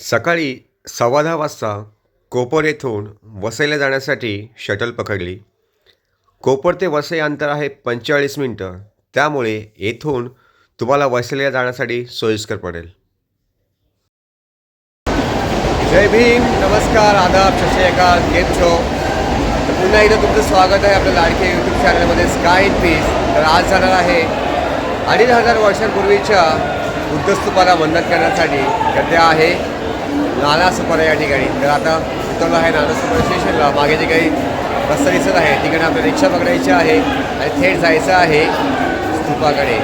सकाळी सव्वा दहा वाजता कोपर येथून वसईला जाण्यासाठी शटल पकडली. कोपर ते वसई अंतर आहे पंचेचाळीस मिनटं. त्यामुळे येथून तुम्हाला वसईला जाण्यासाठी सोयीस्कर पडेल. जय भीम. नमस्कार. आदाब. शशिकाल केम छो? पुन्हा एकदा तुमचं स्वागत आहे आपल्या लाडके यूट्यूब चॅनलमध्ये स्काय इन पीस तर आज जाणार आहे अडीच हजार वर्षांपूर्वीच्या बुद्धस्तूपाला वंदन करण्यासाठी. गद्या आहे नालासोपारा या ठिकाणी. तर आता उतरलो आहे नालासोपारा स्टेशनला मागे जे काही रस्ता दिसत आहे तिकडे आपल्याला रिक्षा पकडायची आहे आणि थेट जायचं आहे स्तूपाकडे.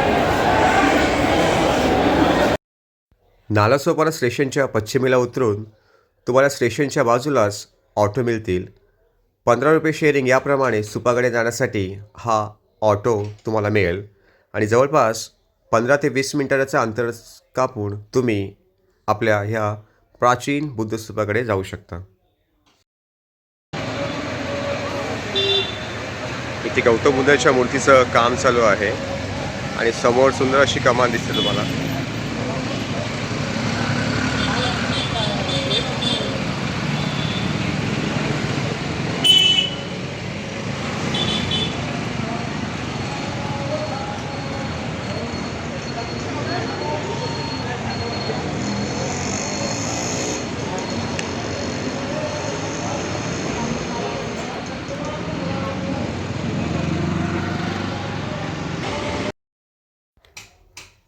नालासोपारा स्टेशनच्या पश्चिमेला उतरून तुम्हाला स्टेशनच्या बाजूलाच ऑटो मिळतील. पंधरा रुपये शेअरिंग याप्रमाणे सुपाकडे जाण्यासाठी हा ऑटो तुम्हाला मिळेल. आणि जवळपास पंधरा ते वीस मिनटाचं अंतर कापून तुम्ही आपल्या ह्या प्राचीन बुद्धस्तूपाकडे जाऊ शकता. इथे गौतम बुद्धाच्या मूर्तीचं काम चालू आहे. आणि समोर सुंदर अशी कमान दिसते तुम्हाला.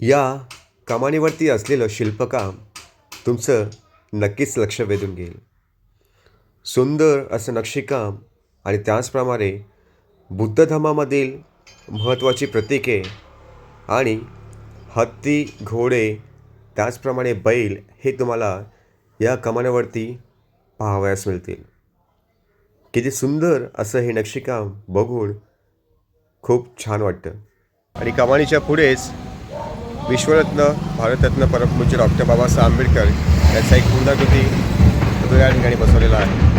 या कमानीवरती असलेलं शिल्पकाम तुमचं नक्कीच लक्ष वेधून घेईल. सुंदर असं नक्षीकाम आणि त्याचप्रमाणे बुद्ध धर्मामधील महत्त्वाची प्रतीके आणि हत्ती घोडे त्याचप्रमाणे बैल हे तुम्हाला या कमानावरती पाहावयास मिळतील. किती सुंदर असं हे नक्षीकाम बघून खूप छान वाटतं. आणि कमानीच्या पुढेच विश्वरत्न भारतरत्न परमपूज्य डॉक्टर बाबासाहेब आंबेडकर याचा एक पूर्णाकृती पुतळा या ठिकाणी बसवलेला आहे.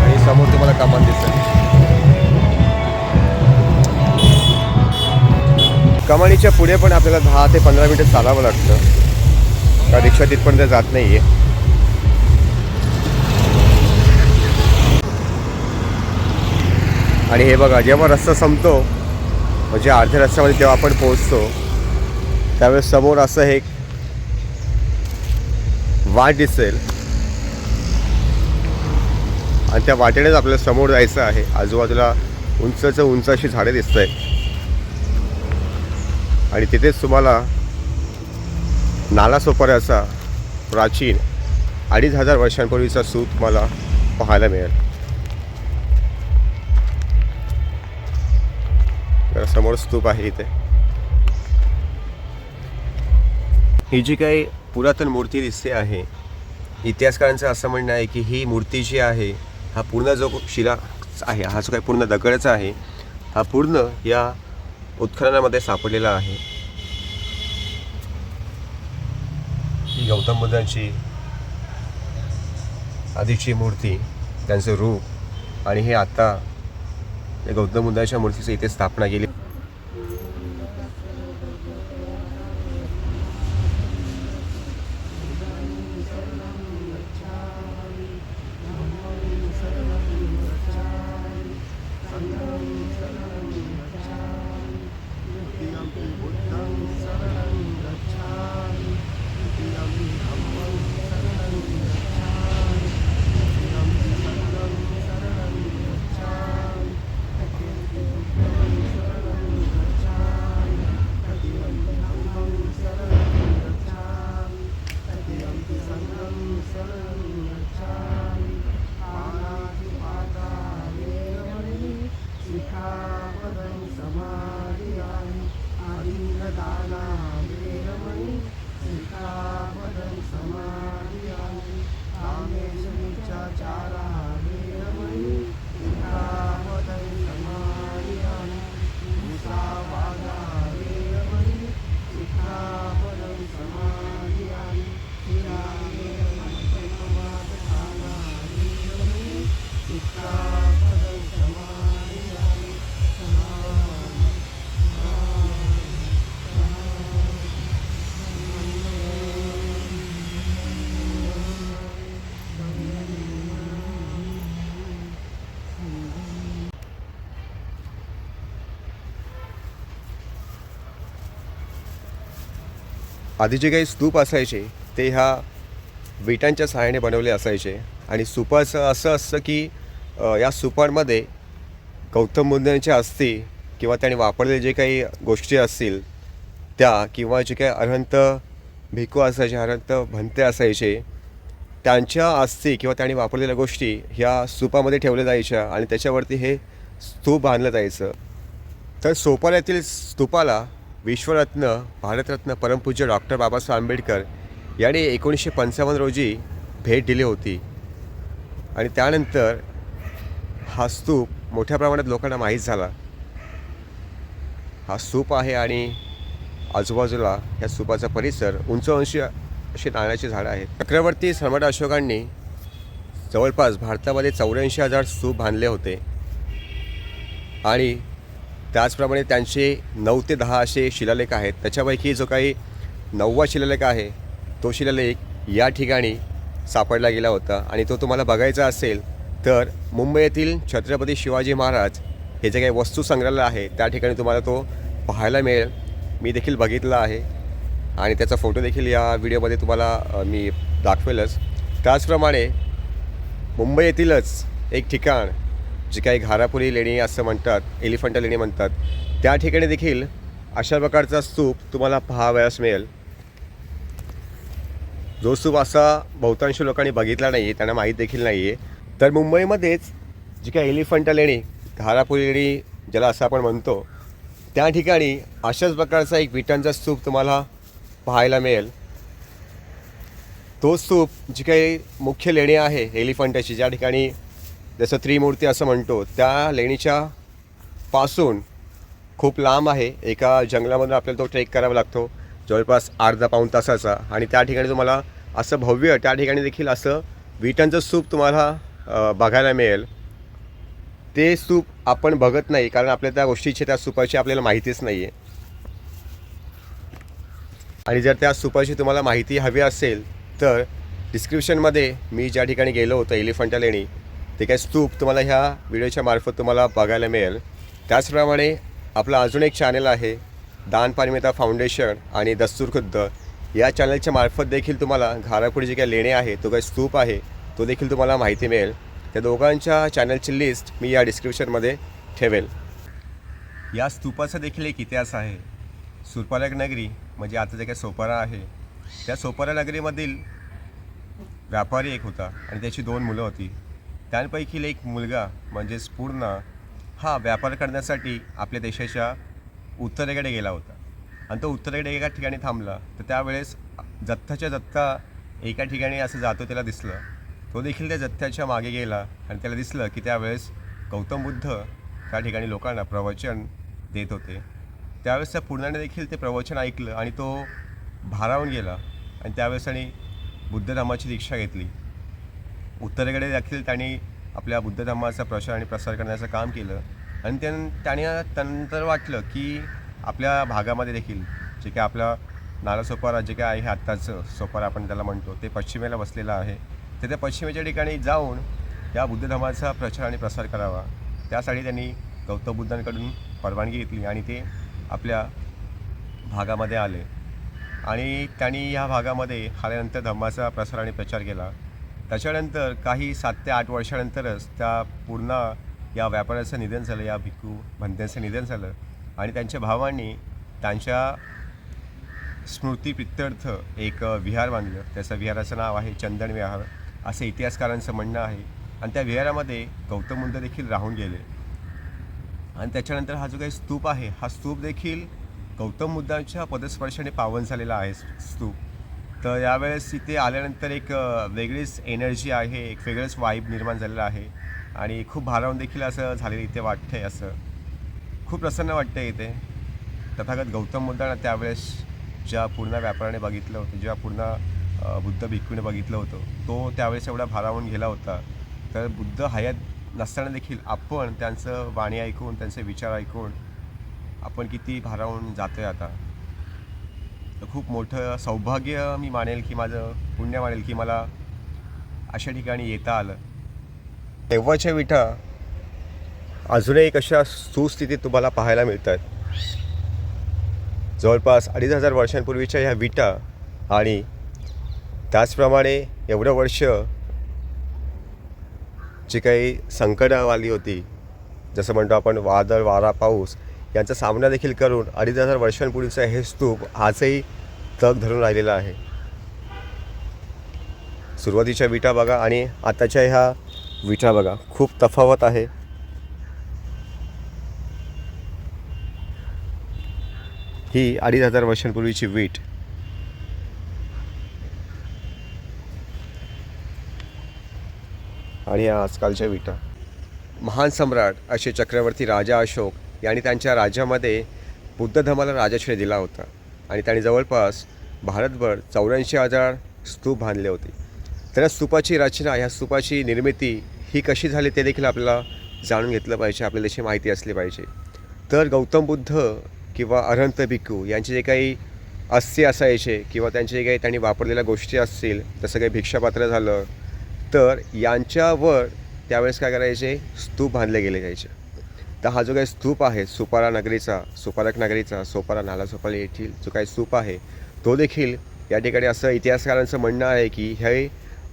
आणि समोर तुम्हाला कमान दिसेल कमानीच्या पुढे पण आपल्याला दहा ते पंधरा मिनिटं चालावं लागतं. का रिक्षा तिथपर्यंत जात नाही आहे आणि हे बघा जेव्हा रस्ता संपतो म्हणजे अर्ध्या रस्त्यामध्ये जेव्हा आपण पोहोचतो त्यावेळेस समोर असं हे वाट दिसेल. आणि त्या वाटेनेच आपल्याला समोर जायचं आहे. आजूबाजूला उंचचं उंच अशी झाडे दिसत आहेत आणि तिथेच तुम्हाला नालासोपाऱ्याचा प्राचीन अडीच हजार वर्षांपूर्वीचा सूत मला पाहायला मिळेल. समोर स्तूप आहे इथे. ही जी काही पुरातन मूर्ती दिसते आहे इतिहासकारांचं असं म्हणणं आहे की ही मूर्ती जी आहे हा पूर्ण जो शिला आहे हा जो काही पूर्ण दगडचा आहे हा पूर्ण या उत्खननामध्ये सापडलेला आहे. ही गौतम बुद्धांची आधीची मूर्ती त्यांचं रूप आणि हे आता गौतम बुद्धांच्या मूर्तीची इथे स्थापना केली. आधी जे काही स्तूप असायचे ते ह्या विटांच्या सहाय्याने बनवले असायचे. आणि स्तूपाचं असं असतं की या स्तूपांमध्ये गौतम बुद्धांच्या अस्थी किंवा त्याने वापरलेले जे काही गोष्टी असतील त्या किंवा जे काही अनंत भिकू असायचे अनंत भंते असायचे त्यांच्या अस्थी किंवा त्यांनी वापरलेल्या गोष्टी ह्या स्तूपामध्ये ठेवल्या जायच्या आणि त्याच्यावरती हे स्तूप बांधलं जायचं. तर सोपाऱ्यातील स्तूपाला विश्वरत्न भारतरत्न परमपूज्य डॉक्टर बाबासाहेब आंबेडकर यांनी एकोणीसशे पंचावन्न रोजी भेट दिली होती. आणि त्यानंतर हा स्तूप मोठ्या प्रमाणात लोकांना माहीत झाला. हा स्तूप आहे आणि आजूबाजूला या स्तूपाचा परिसर उंच अंशी अशी नारळाची झाडं आहेत. चक्रवर्ती सम्राट अशोकांनी जवळपास भारतामध्ये चौऱ्याऐंशी हजार स्तूप बांधले होते. आणि त्याचप्रमाणे त्यांचे नऊ ते दहा असे शिलालेख आहेत. त्याच्यापैकी जो काही नववा शिलालेख आहे तो शिलालेख या ठिकाणी सापडला गेला होता. आणि तो तुम्हाला बघायचा असेल तर मुंबई येथील छत्रपती शिवाजी महाराज हे जे काही वस्तू संग्रहालय आहे त्या ठिकाणी तुम्हाला तो पाहायला मिळेल. मी देखील बघितला आहे. आणि त्याचा फोटो देखील या व्हिडिओमध्ये तुम्हाला मी दाखवेलच. त्याचप्रमाणे मुंबई येथीलच एक ठिकाण जे काही घारापुरी लेणी असं म्हणतात एलिफंटा लेणी म्हणतात त्या ठिकाणी देखील अशा प्रकारचा स्तूप तुम्हाला पाहावयास मिळेल. जो स्तूप असा बहुतांश लोकांनी बघितला नाही आहे त्यांना माहीत देखील नाही आहे तर मुंबईमध्येच जी काही एलिफंटा लेणी घारापुरी लेणी ज्याला असं आपण म्हणतो त्या ठिकाणी अशाच प्रकारचा एक विटांचा स्तूप तुम्हाला पाहायला मिळेल. तो स्तूप जी काही मुख्य लेणी आहे एलिफंटाची ज्या ठिकाणी जसं त्रिमूर्ती असं म्हणतो त्या लेणीच्या पासून खूप लांब आहे. एका जंगलामधून आपल्याला तो ट्रेक करावा लागतो. जवळपास अर्धा पाऊण तासाचा. आणि त्या ठिकाणी तुम्हाला असं भव्य त्या ठिकाणी देखील असं विटांचं सूप तुम्हाला बघायला मिळेल. ते सूप आपण बघत नाही कारण आपल्या त्या गोष्टीची त्या स्तूपाची आपल्याला माहितीच नाही आहे आणि जर त्या स्तूपाची तुम्हाला माहिती हवी असेल तर डिस्क्रिप्शनमध्ये मी ज्या ठिकाणी गेलो होतो एलिफंटा लेणी ते काय स्तूप तुम्हाला ह्या व्हिडिओच्या मार्फत तुम्हाला बघायला मिळेल. त्याचप्रमाणे आपलं अजून एक चॅनल आहे दान पानिमिता फाउंडेशन आणि दस्तूर खुद्द. या चॅनलच्या मार्फत देखील तुम्हाला घारापुढे जे काही लेणे आहे तो काही स्तूप आहे तो देखील तुम्हाला माहिती मिळेल. त्या दोघांच्या चॅनलची लिस्ट मी या डिस्क्रिप्शनमध्ये ठेवेल. या स्तूपाचा देखील एक इतिहास आहे. सुरपालक नगरी म्हणजे आता जे काही सोपारा आहे त्या सोपारा नगरीमधील व्यापारी एक होता आणि त्याची दोन मुलं होती. त्यांपैकी एक मुलगा म्हणजेच पूर्ण हा व्यापार करण्यासाठी आपल्या देशाच्या उत्तरेकडे गेला होता. आणि तो उत्तरेकडे एका ठिकाणी थांबला. तर त्यावेळेस जथ्थाच्या जथ्था एका ठिकाणी असं जातो त्याला दिसलं. तो देखील त्या जथ्थ्याच्या मागे गेला आणि त्याला दिसलं की त्यावेळेस गौतम बुद्ध त्या ठिकाणी लोकांना प्रवचन देत होते. त्यावेळेस त्या पूर्णाने देखील ते प्रवचन ऐकलं आणि तो भारावून गेला. आणि त्यावेळेस त्याने बुद्ध धर्माची दीक्षा घेतली. उत्तरेकडे देखील त्यांनी आपल्या बुद्ध धर्माचा प्रचार आणि प्रसार करण्याचं काम केलं. आणि त्यां त्याने त्यानंतर वाटलं की आपल्या भागामध्ये देखील जे काही आपला नालासोपारा जे काय आहे आत्ताचं सोपारा आपण त्याला म्हणतो ते पश्चिमेला बसलेलं आहे. तर त्या पश्चिमेच्या ठिकाणी जाऊन या बुद्ध धर्माचा प्रचार आणि प्रसार करावा. त्यासाठी त्यांनी गौतम बुद्धांकडून परवानगी घेतली आणि ते आपल्या भागामध्ये आले. आणि त्यांनी ह्या भागामध्ये आल्यानंतर धर्माचा प्रसार आणि प्रचार केला. त्याच्यानंतर काही सात ते आठ वर्षानंतरच त्या पूर्ण या व्यापाऱ्याचं निधन झालं या भिक्खू भंत्यांचं निधन झालं आणि त्यांच्या भावांनी त्यांच्या स्मृतीप्रित्यर्थ एक विहार बांधलं. त्याचं विहाराचं नाव आहे चंदन विहार असं इतिहासकारांचं म्हणणं आहे. आणि त्या विहारामध्ये गौतम बुद्ध देखील राहून गेले. आणि त्याच्यानंतर हा जो काही स्तूप आहे हा स्तूप देखील गौतम बुद्धांच्या पदस्पर्शाने पावन झालेला आहे स्तूप. तर यावेळेस इथे आल्यानंतर एक वेगळीच एनर्जी आहे एक वेगळंच वाईब निर्माण झालेलं आहे. आणि खूप भारावून देखील असं झालेलं इथे वाटतंय असं. खूप प्रसन्न वाटतं इथे. तथागत गौतम बुद्धांना त्यावेळेस ज्या पूर्ण व्यापाराने बघितलं होतं जेव्हा पूर्ण बुद्ध भिक्खूने बघितलं होतं तो त्यावेळेस एवढा भारावून गेला होता. तर बुद्ध हयात नसताना देखील आपण त्यांचं वाणी ऐकून त्यांचे विचार ऐकून आपण किती भारावून जातो आहे आता. तर खूप मोठं सौभाग्य मी मानेल की माझं पुण्य मानेल की मला अशा ठिकाणी येता आलं. तेव्हाच्या विटा अजूनही कशा सुस्थितीत तुम्हाला पाहायला मिळतात. जवळपास अडीच हजार वर्षांपूर्वीच्या ह्या विटा आणि त्याचप्रमाणे एवढं वर्ष जी काही संकटं आली होती जसं म्हणतो आपण वादळ वारा पाऊस यांचा सामना देखील करून अडीच हजार वर्षांपूर्वीचा हे स्तूप आजही तग धरून राहिलेला आहे. सुरुवातीच्या विटा बघा आणि आताच्या ह्या विटा बघा. खूप तफावत आहे. ही अडीच हजार वर्षांपूर्वीची वीट. आणि आजकालच्या विटा. महान सम्राट असे चक्रवर्ती राजा अशोक यांनी त्यांच्या राज्यामध्ये बुद्ध धर्माला राजाश्रय दिला होता. आणि त्यांनी जवळपास भारतभर चौऱ्याऐंशी हजार स्तूप बांधले होते. तर या स्तूपाची रचना ह्या स्तूपाची निर्मिती ही कशी झाली ते देखील आपल्याला जाणून घेतलं पाहिजे आपल्याला त्याची माहिती असली पाहिजे. तर गौतम बुद्ध किंवा अरहंत भिक्खू यांचे जे काही अस्थि असायचे किंवा त्यांचे जे काही त्यांनी वापरलेल्या गोष्टी असतील जसं काही भिक्षापात्र झालं तर यांच्यावर त्यावेळेस काय करायचे? स्तूप बांधले गेले जायचे. तर हा जो काही स्तूप आहे सुपारा नगरीचा सुपारक नगरीचा सोपारा नाला सोपारा येथील जो काही स्तूप आहे तो देखील या ठिकाणी असं इतिहासकारांचं म्हणणं आहे की हे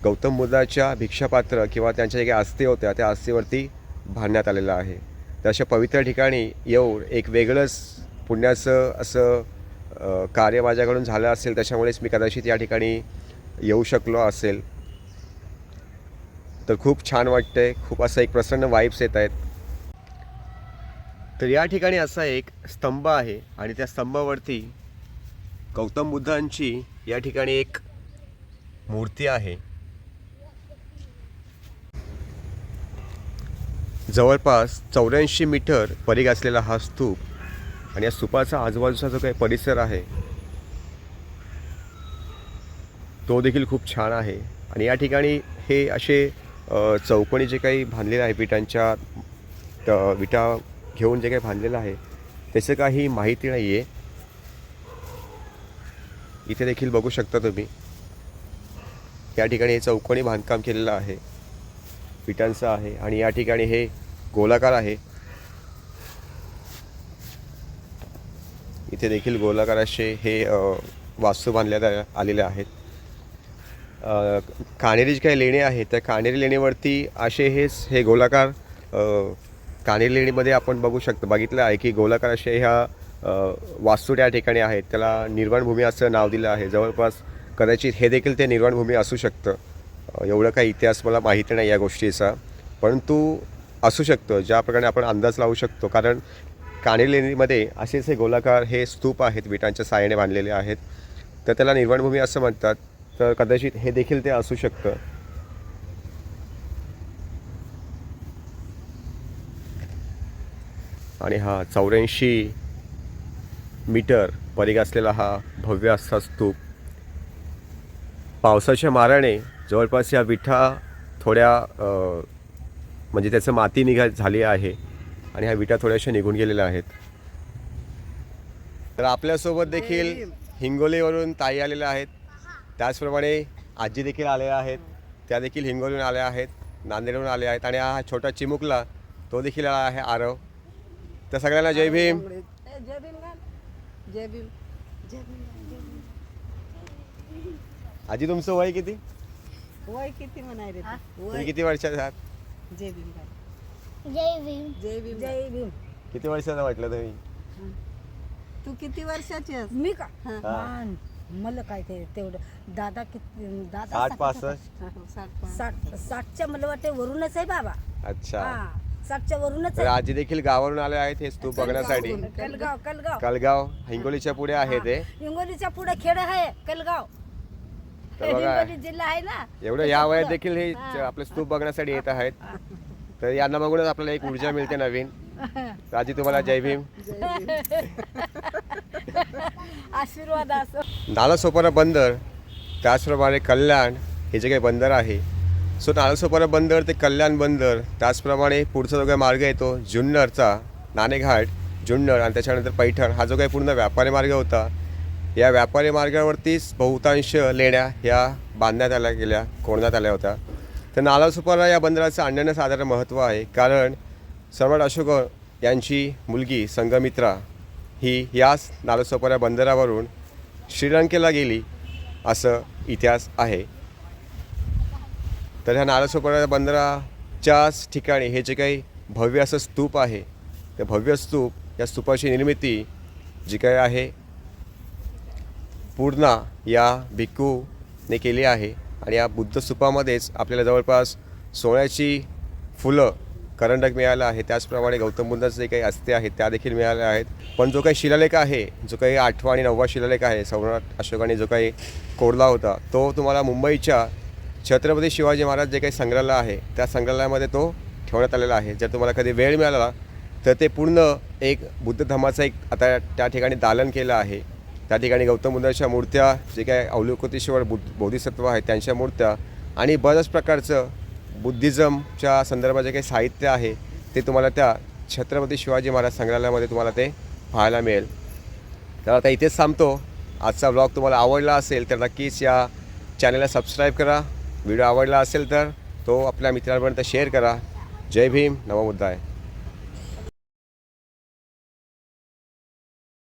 गौतम बुद्धाच्या भिक्षापात्र किंवा त्यांच्या जे काही अस्थी होत्या त्या अस्थीवरती बांधण्यात आलेलं आहे. तर अशा पवित्र ठिकाणी येऊन एक वेगळंच पुण्याचं असं कार्य माझ्याकडून झालं असेल त्याच्यामुळेच मी कदाचित या ठिकाणी येऊ शकलो असेल. तर खूप छान वाटतंय खूप असं एक प्रसन्न वाईब्स येत आहेत. तर या ठिकाणी असा एक स्तंभ आहे आणि त्या स्तंभावरती गौतम बुद्धांची या ठिकाणी एक मूर्ती आहे. जवळपास चौऱ्याऐंशी मीटर परीघ असलेला हा स्तूप आणि या स्तूपाचा आजूबाजूचा जो काही परिसर आहे तो देखील खूप छान आहे. आणि या ठिकाणी हे असे चौकणी चौकोनी जे काही बांधलेलं आहे विटांच्या विटा घेऊन जे काही बांधलेलं आहे त्याचं काही माहिती नाही आहे इथे देखील बघू शकता तुम्ही. या ठिकाणी हे चौकोनी बांधकाम केलेलं आहे. विटांचं आहे आणि या ठिकाणी हे गोलाकार आहे. इथे देखील गोलाकार असे हे वास्तू बांधण्यात आलेले आहेत. कानेरी जी काही लेणी आहेत त्या कानेरी लेणीवरती असे हेच हे गोलाकार कानेलेणीमध्ये लेणीमध्ये आपण बघू शकतो. बघितलं आहे की गोलाकार असे ह्या वास्तू त्या ठिकाणी आहेत. त्याला निर्वाणभूमी असं नाव दिलं आहे. जवळपास कदाचित हे देखील ते निर्वाणभूमी असू शकतं. एवढं काही इतिहास मला माहिती नाही या गोष्टीचा. परंतु असू शकतं. ज्या प्रकारे आपण अंदाज लावू शकतो. कारण कानेलेणीमध्ये असे असेच हे गोलाकार हे स्तूप आहेत. विटांच्या साहाय्याने बांधलेले आहेत. तर त्याला निर्वाणभूमी असं म्हणतात. तर कदाचित हे देखील ते असू शकतं. आणि हा चौऱ्याऐंशी मीटर परीघ असलेला हा भव्य असा स्तूप पावसाच्या माराने जवळपास या विठा थोड्या म्हणजे त्याचं माती निघा झाली आहे आणि ह्या विटा थोड्याशा निघून गेलेल्या आहेत. तर आपल्यासोबत देखील हिंगोलीवरून ताई आलेल्या आहेत. त्याचप्रमाणे आजी देखील आलेल्या आहेत. त्या देखील हिंगोलीहून आल्या आहेत नांदेडवरून आल्या आहेत आणि हा छोटा चिमुकला तो देखील आला आहे आरव. तर सगळ्यांना जय भीम. जय भीम. जय भीम. जय भीम. आजी तुमचं वय किती? वय किती म्हणाय रे? तुम्ही किती वर्षाचे आहात? जय भीम. जय भीम. जय भीम. जय भीम. किती वर्षाचं म्हटलं तुम्ही? तू किती वर्षाची आहेस? मी का. मान. मला काय ते तेवढं. दादा किती दादा साठ पासष्ट. साठ साठच्या मला वाटते वरूनच आहे बाबा. अच्छा. साठच्या वरूनच तर आहे. आजी देखील गावावरून आले आहेत हे स्तूप बघण्यासाठी. कलगाव कलगाव. कलगाव हिंगोलीच्या पुढे आहे ते. हिंगोलीच्या पुढे खेड आहे कलगाव. तर बघा. हिंगोली जिल्हा आहे ना. एवढं या वयात. देखील हे. आपले स्तूप बघण्यासाठी येत आहेत. तर यांना बघूनच आपल्याला एक ऊर्जा मिळते नवीन. तर आजी तुम्हाला जय भीम. आशीर्वाद असो. नालासोपारा बंदर त्याचप्रमाणे कल्याण हे जे काही बंदर आहे सो नालासोपारा बंदर ते कल्याण बंदर त्याचप्रमाणे पुढचा जो काही मार्ग येतो जुन्नरचा नाणेघाट जुन्नर आणि त्याच्यानंतर पैठण हा जो काही पूर्ण व्यापारी मार्ग होता या व्यापारी मार्गावरतीच बहुतांश लेण्या ह्या बांधण्यात आल्या गेल्या कोरण्यात आल्या होत्या. तर नालासोपारा या बंदराचं अनन्यसाधारण महत्त्व आहे कारण सम्राट अशोक यांची मुलगी संगमित्रा ही याच नालसोपारा बंदरावरून श्रीलंकेला गेली असं इतिहास आहे. तर ह्या नालासोपारा बंदराच्याच ठिकाणी हे जे काही भव्य असं स्तूप आहे त्या भव्य स्तूप या स्तूपाची निर्मिती जी काही आहे पूर्णा या भिक्खूने केली आहे. आणि या बुद्ध स्तूपामध्येच आपल्याला जवळपास सोन्याची फुलं करंडक मिळालं आहे. त्याचप्रमाणे गौतम बुद्धाचे जे काही अस्ते आहेत त्या देखील मिळाल्या आहेत. पण जो काही शिलालेख आहे जो काही आठवा आणि नववा शिलालेख आहे सम्राट अशोकाने जो काही कोरला होता तो तुम्हाला मुंबईच्या छत्रपती शिवाजी महाराज जे काही संग्रहालय आहे त्या संग्रहालयामध्ये तो ठेवण्यात आलेला आहे. जर तुम्हाला कधी वेळ मिळाला तर ते पूर्ण एक बुद्ध धर्माचं एक आता त्या ठिकाणी दालन केलं आहे. त्या ठिकाणी गौतम बुद्धाच्या मूर्त्या जे काही अवलोकतेश्वर बुद्ध बोधिसत्व आहेत त्यांच्या मूर्त्या आणि बऱ्याच प्रकारचं बुद्धिझमच्या संदर्भात जे काही साहित्य आहे ते तुम्हाला त्या छत्रपती शिवाजी महाराज संग्रहालयामध्ये तुम्हाला ते पाहायला मिळेल. तर आता इथेच थांबतो. आजचा ब्लॉग तुम्हाला आवडला असेल तर नक्कीच या चॅनलला सबस्क्राईब करा. व्हिडिओ आवडला असेल तर तो आपल्या मित्रांपर्यंत शेअर करा. जय भीम नमो आहे